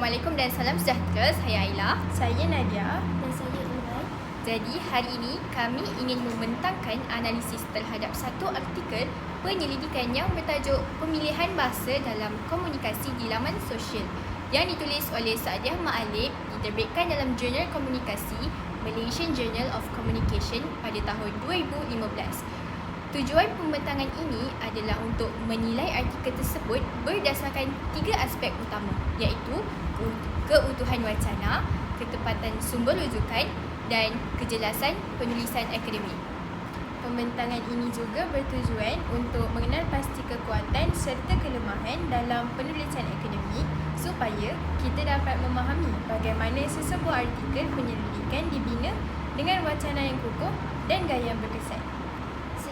Assalamualaikum dan salam sejahtera. Saya Aila. Saya Nadia. Dan saya Ulay. Jadi hari ini kami ingin membentangkan analisis terhadap satu artikel penyelidikan yang bertajuk Pemilihan Bahasa dalam Komunikasi di Laman Sosial yang ditulis oleh Saadiah Ma'alib diterbitkan dalam Jurnal Komunikasi Malaysian Journal of Communication pada tahun 2015. Tujuan pembentangan ini adalah untuk menilai artikel tersebut berdasarkan tiga aspek utama iaitu keutuhan wacana, ketepatan sumber rujukan dan kejelasan penulisan akademik. Pembentangan ini juga bertujuan untuk mengenal pasti kekuatan serta kelemahan dalam penulisan akademik supaya kita dapat memahami bagaimana sesebuah artikel penyelidikan dibina dengan wacana yang kukuh dan gaya yang berkesan.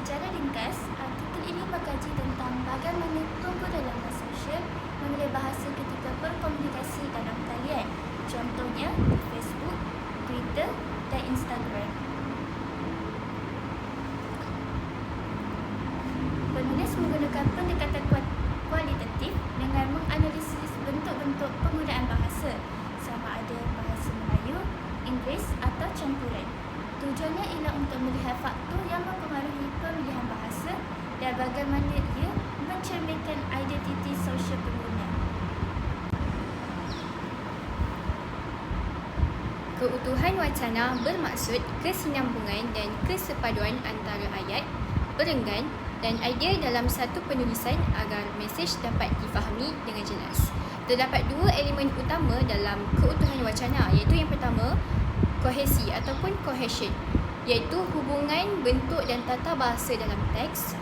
Secara ringkas, artikel ini mengkaji tentang bagaimana tunggu dalam sosial memilih bahasa ketika berkomunikasi dalam talian. Contohnya Facebook, Twitter dan Instagram. Penulis menggunakan pendekatan Wacana bermaksud kesinambungan dan kesepaduan antara ayat, perenggan dan idea dalam satu penulisan agar mesej dapat difahami dengan jelas. Terdapat dua elemen utama dalam keutuhan wacana iaitu yang pertama kohesi ataupun cohesion iaitu hubungan bentuk dan tata bahasa dalam teks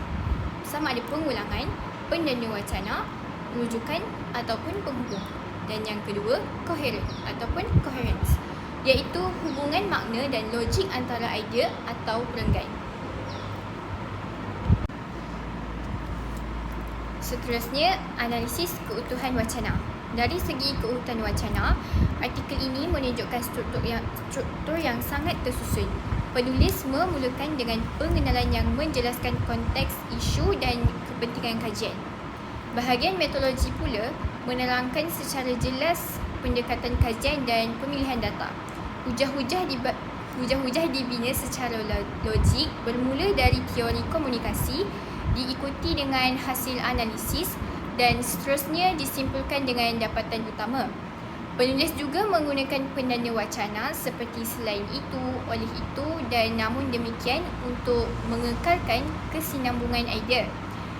sama ada pengulangan, pendana wacana, rujukan ataupun penghubung. Dan yang kedua, coherent ataupun coherence iaitu hubungan makna dan logik antara idea atau perenggan. Seterusnya, analisis keutuhan wacana. Dari segi keutuhan wacana, artikel ini menunjukkan struktur yang struktur yang sangat tersusun. Penulis memulakan dengan pengenalan yang menjelaskan konteks isu dan kepentingan kajian. Bahagian metodologi pula menerangkan secara jelas pendekatan kajian dan pemilihan data hujah-hujah di hujah-hujah dibina secara logik bermula dari teori komunikasi diikuti dengan hasil analisis dan seterusnya disimpulkan dengan dapatan utama. Penulis juga menggunakan pendana wacana seperti selain itu, oleh itu dan namun demikian untuk mengekalkan kesinambungan idea.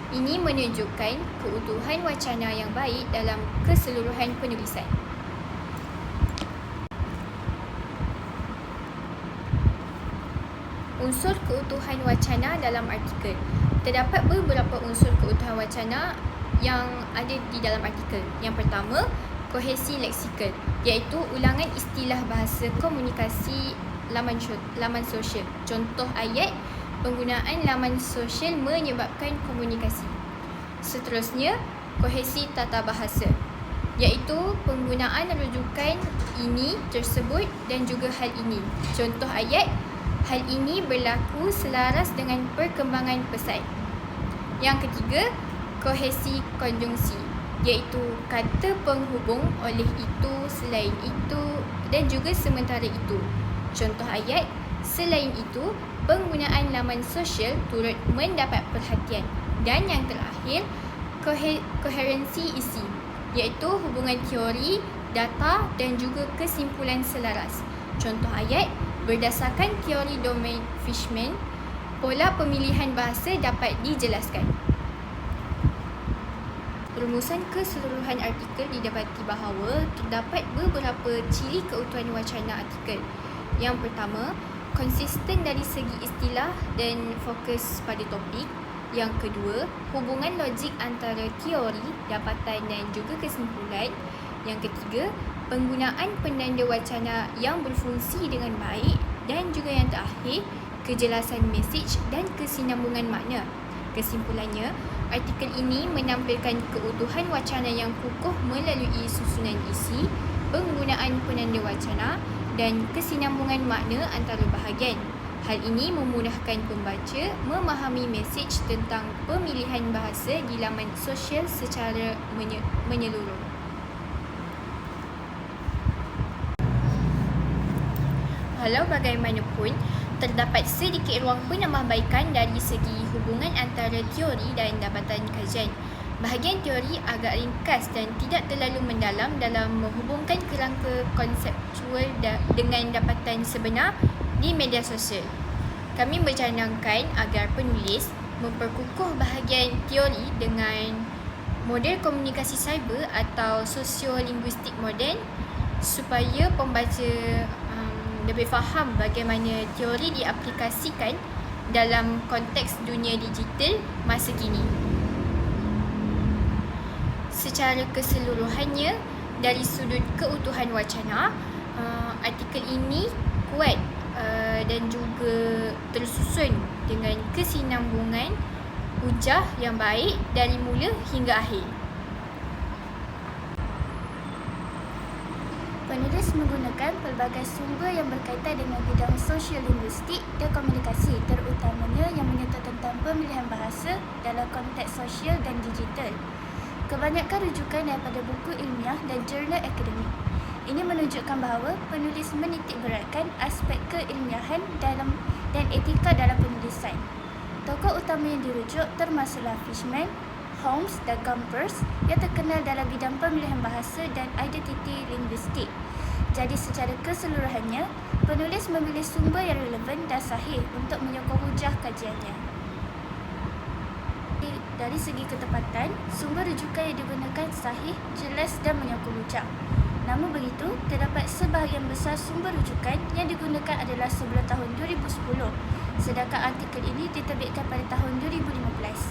Ini menunjukkan keutuhan wacana yang baik dalam keseluruhan penulisan. Unsur keutuhan wacana dalam artikel. Terdapat beberapa unsur keutuhan wacana yang ada di dalam artikel. Yang pertama, kohesi leksikal iaitu ulangan istilah bahasa komunikasi laman laman sosial. Contoh ayat penggunaan laman sosial menyebabkan komunikasi. Seterusnya, kohesi tata bahasa iaitu penggunaan rujukan ini tersebut dan juga hal ini. Contoh ayat Hal ini berlaku selaras dengan perkembangan pesan. Yang ketiga, kohesi konjungsi iaitu kata penghubung oleh itu, selain itu dan juga sementara itu. Contoh ayat, selain itu, penggunaan laman sosial turut mendapat perhatian. Dan yang terakhir, kohe- koherensi isi iaitu hubungan teori, data dan juga kesimpulan selaras. Contoh ayat, Berdasarkan teori domain Fishman, pola pemilihan bahasa dapat dijelaskan. Rumusan keseluruhan artikel didapati bahawa terdapat beberapa ciri keutuhan wacana artikel. Yang pertama, konsisten dari segi istilah dan fokus pada topik. Yang kedua, hubungan logik antara teori, dapatan dan juga kesimpulan. Yang ketiga, penggunaan penanda wacana yang berfungsi dengan baik dan juga yang terakhir, kejelasan mesej dan kesinambungan makna. Kesimpulannya, artikel ini menampilkan keutuhan wacana yang kukuh melalui susunan isi, penggunaan penanda wacana dan kesinambungan makna antara bahagian. Hal ini memudahkan pembaca memahami mesej tentang pemilihan bahasa di laman sosial secara menyeluruh. Walau bagaimanapun, terdapat sedikit ruang penambahbaikan dari segi hubungan antara teori dan dapatan kajian. Bahagian teori agak ringkas dan tidak terlalu mendalam dalam menghubungkan kerangka konseptual dengan dapatan sebenar di media sosial. Kami mencanangkan agar penulis memperkukuh bahagian teori dengan model komunikasi cyber atau sosiolinguistik moden supaya pembaca lebih faham bagaimana teori diaplikasikan dalam konteks dunia digital masa kini. Secara keseluruhannya dari sudut keutuhan wacana, uh, artikel ini kuat uh, dan juga tersusun dengan kesinambungan hujah yang baik dari mula hingga akhir. Penulis menggunakan pelbagai sumber yang berkaitan dengan bidang sosiolinguistik dan komunikasi terutamanya yang menyentuh tentang pemilihan bahasa dalam konteks sosial dan digital. Kebanyakan rujukan daripada buku ilmiah dan jurnal akademik. Ini menunjukkan bahawa penulis menitik beratkan aspek keilmiahan dalam dan etika dalam penulisan. Tokoh utama yang dirujuk termasuklah Fishman, Holmes dan Gompers yang terkenal dalam bidang pemilihan bahasa dan identiti linguistik. Jadi secara keseluruhannya, penulis memilih sumber yang relevan dan sahih untuk menyokong hujah kajiannya. Dari segi ketepatan, sumber rujukan yang digunakan sahih, jelas dan menyokong hujah. Namun begitu, terdapat sebahagian besar sumber rujukan yang digunakan adalah sebelum tahun 2010, sedangkan artikel ini diterbitkan pada tahun 2015.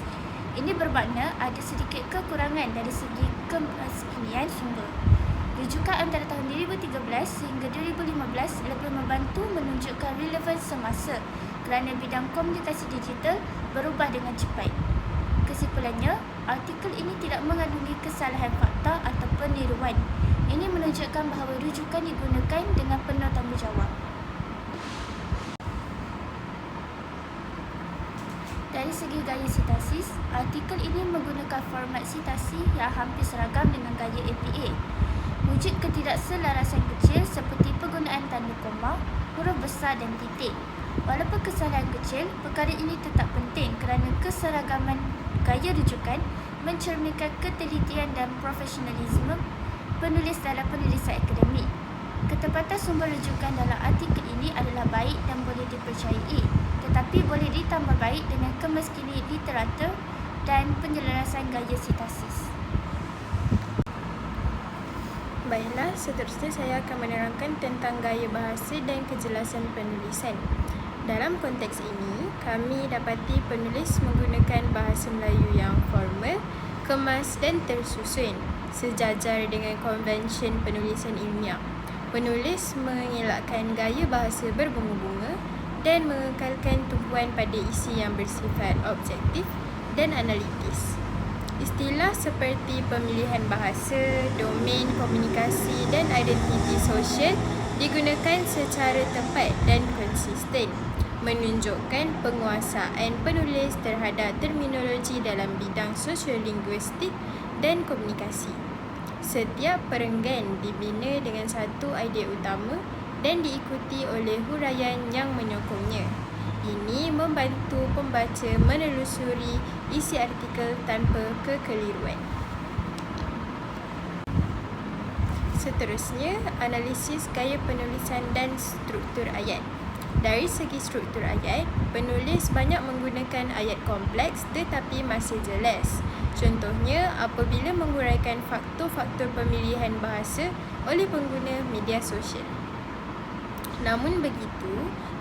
Ini bermakna ada sedikit kekurangan dari segi kemeskinian sumber. Rujukan antara tahun 2013 sehingga 2015 lebih membantu menunjukkan relevan semasa kerana bidang komunikasi digital berubah dengan cepat. Kesimpulannya, artikel ini tidak mengandungi kesalahan fakta atau peniruan. Ini menunjukkan bahawa rujukan digunakan dengan penuh tanggungjawab. Dari segi gaya sitasis, artikel ini menggunakan format sitasi yang hampir seragam dengan gaya APA. Wujud ketidakselarasan kecil seperti penggunaan tanda koma, huruf besar dan titik. Walaupun kesalahan kecil, perkara ini tetap penting kerana keseragaman gaya rujukan mencerminkan ketelitian dan profesionalisme penulis dalam penulisan akademik. Ketepatan sumber rujukan dalam artikel ini adalah baik dan boleh dipercayai, tetapi boleh ditambah baik dengan kemeskini literatur dan penyelarasan gaya sitasis. Baiklah, seterusnya saya akan menerangkan tentang gaya bahasa dan kejelasan penulisan. Dalam konteks ini, kami dapati penulis menggunakan bahasa Melayu yang formal, kemas dan tersusun sejajar dengan konvensyen penulisan ilmiah. Penulis mengelakkan gaya bahasa berbunga-bunga dan mengekalkan tumpuan pada isi yang bersifat objektif dan analitis. Istilah seperti pemilihan bahasa, domain komunikasi dan identiti sosial digunakan secara tepat dan konsisten menunjukkan penguasaan penulis terhadap terminologi dalam bidang sosiolinguistik dan komunikasi. Setiap perenggan dibina dengan satu idea utama dan diikuti oleh huraian yang menyokongnya. Ini membantu pembaca menelusuri isi artikel tanpa kekeliruan. Seterusnya, analisis gaya penulisan dan struktur ayat. Dari segi struktur ayat, penulis banyak menggunakan ayat kompleks tetapi masih jelas. Contohnya, apabila menguraikan faktor-faktor pemilihan bahasa oleh pengguna media sosial. Namun begitu,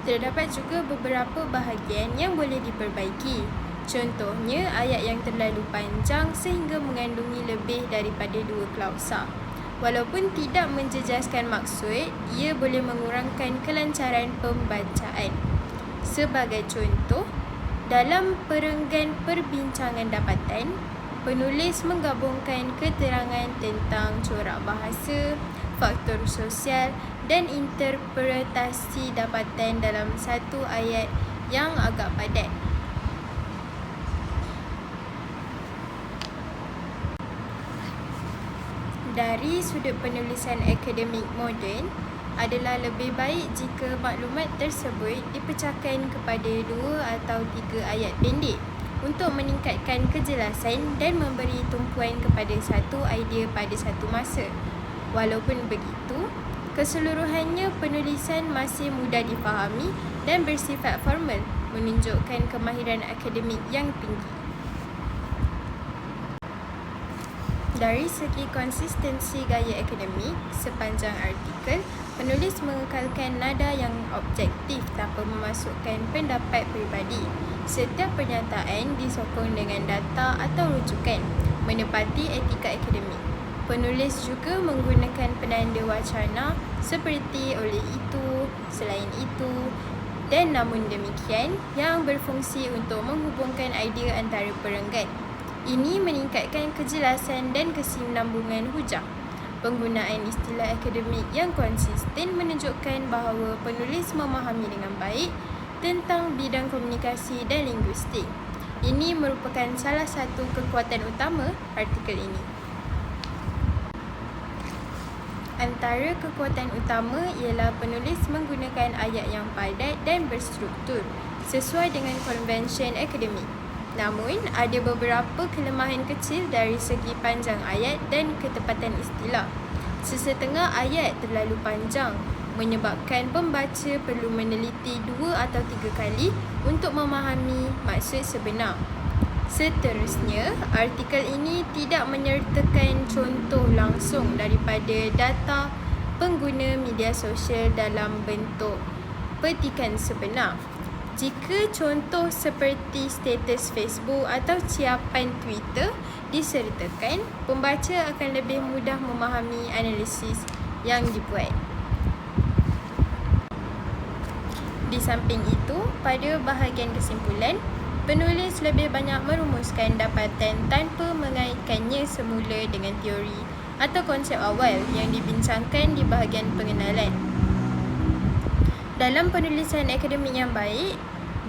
terdapat juga beberapa bahagian yang boleh diperbaiki. Contohnya, ayat yang terlalu panjang sehingga mengandungi lebih daripada dua klausa. Walaupun tidak menjejaskan maksud, ia boleh mengurangkan kelancaran pembacaan. Sebagai contoh, dalam perenggan perbincangan dapatan, penulis menggabungkan keterangan tentang corak bahasa, faktor sosial dan interpretasi dapatan dalam satu ayat yang agak padat. Dari sudut penulisan akademik moden, adalah lebih baik jika maklumat tersebut dipecahkan kepada dua atau tiga ayat pendek untuk meningkatkan kejelasan dan memberi tumpuan kepada satu idea pada satu masa. Walaupun begitu, keseluruhannya penulisan masih mudah difahami dan bersifat formal, menunjukkan kemahiran akademik yang tinggi. Dari segi konsistensi gaya akademik, sepanjang artikel, penulis mengekalkan nada yang objektif tanpa memasukkan pendapat peribadi. Setiap pernyataan disokong dengan data atau rujukan, menepati etika akademik. Penulis juga menggunakan penanda wacana seperti oleh itu, selain itu dan namun demikian yang berfungsi untuk menghubungkan idea antara perenggan. Ini meningkatkan kejelasan dan kesinambungan hujah. Penggunaan istilah akademik yang konsisten menunjukkan bahawa penulis memahami dengan baik tentang bidang komunikasi dan linguistik. Ini merupakan salah satu kekuatan utama artikel ini. Antara kekuatan utama ialah penulis menggunakan ayat yang padat dan berstruktur sesuai dengan konvensyen akademik. Namun, ada beberapa kelemahan kecil dari segi panjang ayat dan ketepatan istilah. Sesetengah ayat terlalu panjang menyebabkan pembaca perlu meneliti dua atau tiga kali untuk memahami maksud sebenar. Seterusnya, artikel ini tidak menyertakan contoh langsung daripada data pengguna media sosial dalam bentuk petikan sebenar. Jika contoh seperti status Facebook atau ciapan Twitter disertakan, pembaca akan lebih mudah memahami analisis yang dibuat. Di samping itu, pada bahagian kesimpulan, penulis lebih banyak merumuskan dapatan tanpa mengaitkannya semula dengan teori atau konsep awal yang dibincangkan di bahagian pengenalan. Dalam penulisan akademik yang baik,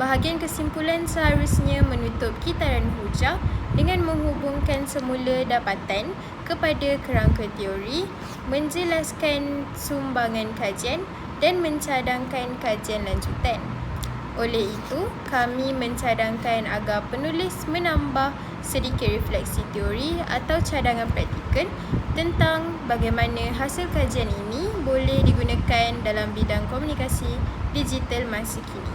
bahagian kesimpulan seharusnya menutup kitaran hujah dengan menghubungkan semula dapatan kepada kerangka teori, menjelaskan sumbangan kajian dan mencadangkan kajian lanjutan. Oleh itu, kami mencadangkan agar penulis menambah sedikit refleksi teori atau cadangan praktikal tentang bagaimana hasil kajian ini boleh digunakan dalam bidang komunikasi digital masa kini.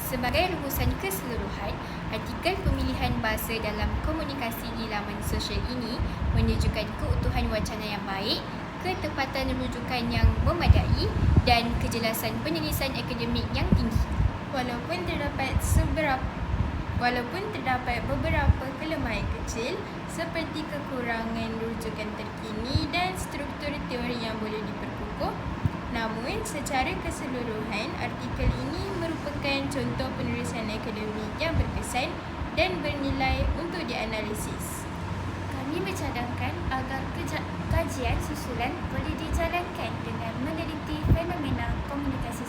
Sebagai rumusan keseluruhan, artikel pemilihan bahasa dalam komunikasi di laman sosial ini menunjukkan keutuhan wacana yang baik, ketepatan rujukan yang memadai dan kejelasan penulisan akademik yang tinggi. Walaupun terdapat seberapa Walaupun terdapat beberapa kelemahan kecil seperti kekurangan rujukan terkini dan struktur teori yang boleh diperkukuh, namun secara keseluruhan artikel ini merupakan contoh penulisan akademik yang berkesan dan bernilai untuk dianalisis. Kami mencadangkan agar kajian susulan boleh dijalankan dengan meneliti fenomena komunikasi